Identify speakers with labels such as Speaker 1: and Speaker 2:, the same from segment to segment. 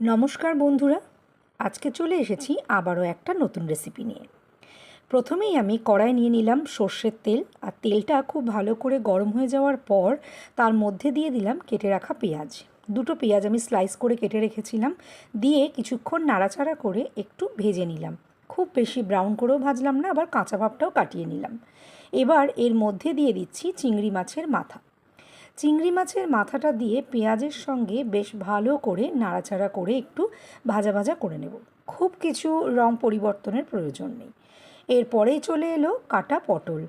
Speaker 1: নমস্কার বন্ধুরা, আজকে চলে এসেছি আবারও একটা নতুন রেসিপি নিয়ে। প্রথমেই আমি কড়াই নিয়ে নিলাম সর্ষের তেল, আর তেলটা খুব ভালো করে গরম হয়ে যাওয়ার পর তার মধ্যে দিয়ে দিলাম কেটে রাখা পেঁয়াজ। দুটো পেঁয়াজ আমি স্লাইস করে কেটে রেখেছিলাম, দিয়ে কিছুক্ষণ নাড়াচাড়া করে একটু ভেজে নিলাম। খুব বেশি ব্রাউন করেও ভাজলাম না, আবার কাঁচা ভাবটাও কাটিয়ে নিলাম। এবার এর মধ্যে দিয়ে দিচ্ছি চিংড়ি মাছের মাথা। চিংড়ি মাছের মাথাটা দিয়ে পেঁয়াজের সঙ্গে বেশ ভালো করে নাড়াচাড়া করে একটু ভাজা ভাজা করে নেব। খুব কিছু রং পরিবর্তনের প্রয়োজন নেই। এরপরেই চলে এলো কাটা পটল।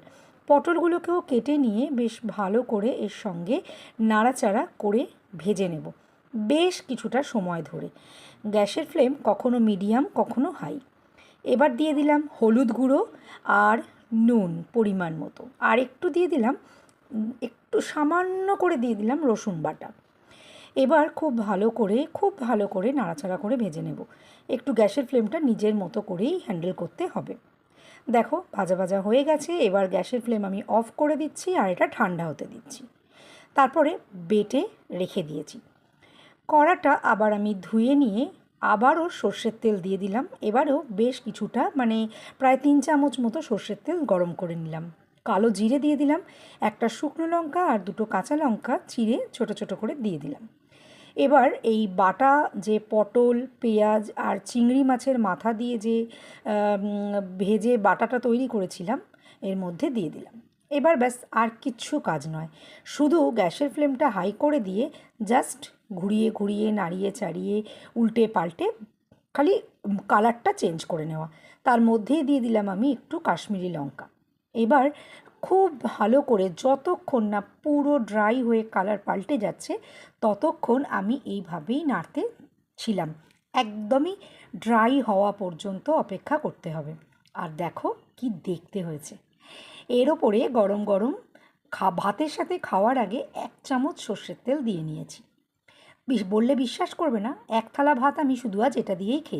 Speaker 1: পটলগুলোকেও কেটে নিয়ে বেশ ভালো করে এর সঙ্গে নাড়াচাড়া করে ভেজে নেব বেশ কিছুটা সময় ধরে। গ্যাসের ফ্লেম কখনো মিডিয়াম, কখনো হাই। এবার দিয়ে দিলাম হলুদ গুঁড়ো আর নুন পরিমাণ মতো। আর একটু দিয়ে দিলাম একটু সামান্য করে দিয়ে দিলাম রসুন বাটা। এবার খুব ভালো করে, খুব ভালো করে নাড়াচাড়া করে ভেজে নেব। একটু গ্যাসের ফ্লেমটা নিজের মতো করেই হ্যান্ডেল করতে হবে। দেখো, ভাজা ভাজা হয়ে গেছে, এবার গ্যাসের ফ্লেম আমি অফ করে দিচ্ছি আর এটা ঠান্ডা হতে দিচ্ছি। তারপরে বেটে রেখে দিয়েছি। কড়াটা আবার আমি ধুয়ে নিয়ে আবারও সর্ষের তেল দিয়ে দিলাম। এবারেও বেশ কিছুটা মানে প্রায় তিন চামচ মতো সর্ষের তেল গরম করে নিলাম। কালো জিরে দিয়ে দিলাম, একটা শুকনো লঙ্কা আর দুটো কাঁচা লঙ্কা চিড়ে ছোট ছোট করে দিয়ে দিলাম। এবার এই বাটা যে পটল, পেঁয়াজ আর চিংড়ি মাছের মাথা দিয়ে যে ভেজে বাটাটা তৈরি করেছিলাম, এর মধ্যে দিয়ে দিলাম। এবার ব্যাস আর কিচ্ছু কাজ নয়, শুধু গ্যাসের ফ্লেমটা হাই করে দিয়ে জাস্ট ঘুরিয়ে ঘুরিয়ে, নাড়িয়ে চাড়িয়ে, উল্টে পাল্টে খালি কালারটা চেঞ্জ করে নেওয়া। তার মধ্যেই দিয়ে দিলাম আমি একটু কাশ্মীরি লঙ্কা। এবার খুব ভালো করে যতক্ষণ না পুরো ড্রাই হয়ে কালার পাল্টে যাচ্ছে, ততক্ষণ আমি এইভাবেই নাড়তে ছিলাম। একদমই ড্রাই হওয়া পর্যন্ত অপেক্ষা করতে হবে। আর দেখো কি দেখতে হয়েছে। এর ওপরে গরম গরম খা, ভাতের সাথে খাওয়ার আগে এক চামচ সর্ষের তেল দিয়ে নিয়েছি। বললে বিশ্বাস করবে না, এক থালা ভাত আমি শুধু আজ এটা দিয়েই খেয়ে